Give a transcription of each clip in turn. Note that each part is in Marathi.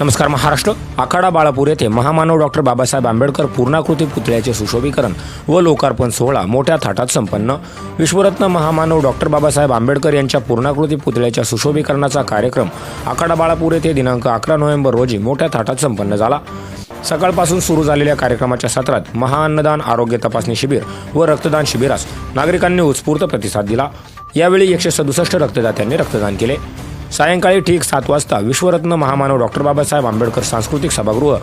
नमस्कार महाराष्ट्र. आखाडा बाळापूर येथे महामानव डॉक्टर बाबासाहेब आंबेडकर पूर्णाकृती पुतळ्याचे सुशोभीकरण व लोकार्पण सोहळा मोठ्या थाटात संपन्न. विश्वरत्न महामानव डॉक्टर बाबासाहेब आंबेडकर यांच्या पूर्णाकृती पुतळ्याच्या सुशोभीकरणाचा कार्यक्रम आखाडा बाळापूर येथे दिनांक अकरा नोव्हेंबर रोजी मोठ्या थाटात संपन्न झाला. सकाळपासून सुरू झालेल्या कार्यक्रमाच्या सत्रात महाअन्नदान आरोग्य तपासणी शिबिर व रक्तदान शिबिरास नागरिकांनी उत्स्फूर्त प्रतिसाद दिला. यावेळी एकशे सदुसष्ट रक्तदात्यांनी रक्तदान केले. सायंकाळी ठीक सात वाजता विश्वरत्न महामानव डॉक्टर बाबासाहेब आंबेडकर सांस्कृतिक सभागृह.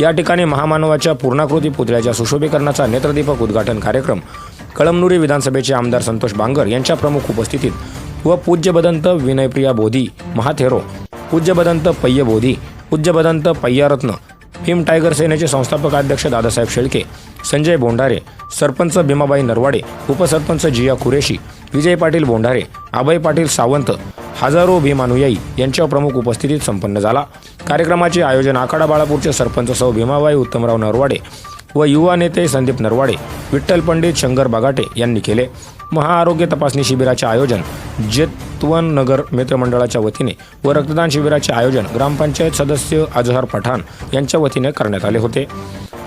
या ठिकाणी महामानवाच्या पूर्णाकृती पुतळ्याच्या सुशोभीकरणाचा नेत्रदीपक उद्घाटन कार्यक्रम. कळमनुरी विधानसभेचे आमदार संतोष बांगर यांच्या प्रमुख उपस्थितीत व पूज्यबदंत विनयप्रिया बोधी महाथेरो. पूज्यबदंत पय्य बोधी पूज्यबदंत पय्यारत्न भीम टायगर सेनेचे संस्थापक अध्यक्ष दादासाहेब शेळके संजय बोंडारे सरपंच भीमाबाई नरवाडे उपसरपंच जिया कुरेशी विजय पाटील बोंडारे अभय पाटील सावंत हजारो भीमानुयायी यांच्या प्रमुख उपस्थितीत संपन्न झाला. कार्यक्रमाचे आयोजन आखाडा बाळापूरचे सरपंच सौ भीमाबाई उत्तमराव नरवाडे व युवा नेते संदीप नरवाडे विठ्ठल पंडित शंकर बगाटे यांनी केले. महाआरोग्य तपासणी शिबिराचे आयोजन जेतवन नगर मित्रमंडळाच्या वतीने व रक्तदान शिबिराचे आयोजन ग्रामपंचायत सदस्य अजहर पठाण यांच्या वतीने करण्यात आले होते.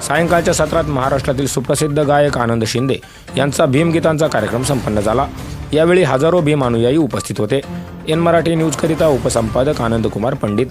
सायंकाळच्या सत्रात महाराष्ट्रातील सुप्रसिद्ध गायक आनंद शिंदे यांचा भीमगीतांचा कार्यक्रम संपन्न झाला. यावेळी हजारो भीम अनुयायी उपस्थित होते. एन मराठी न्यूजकरिता उपसंपादक आनंद कुमार पंडित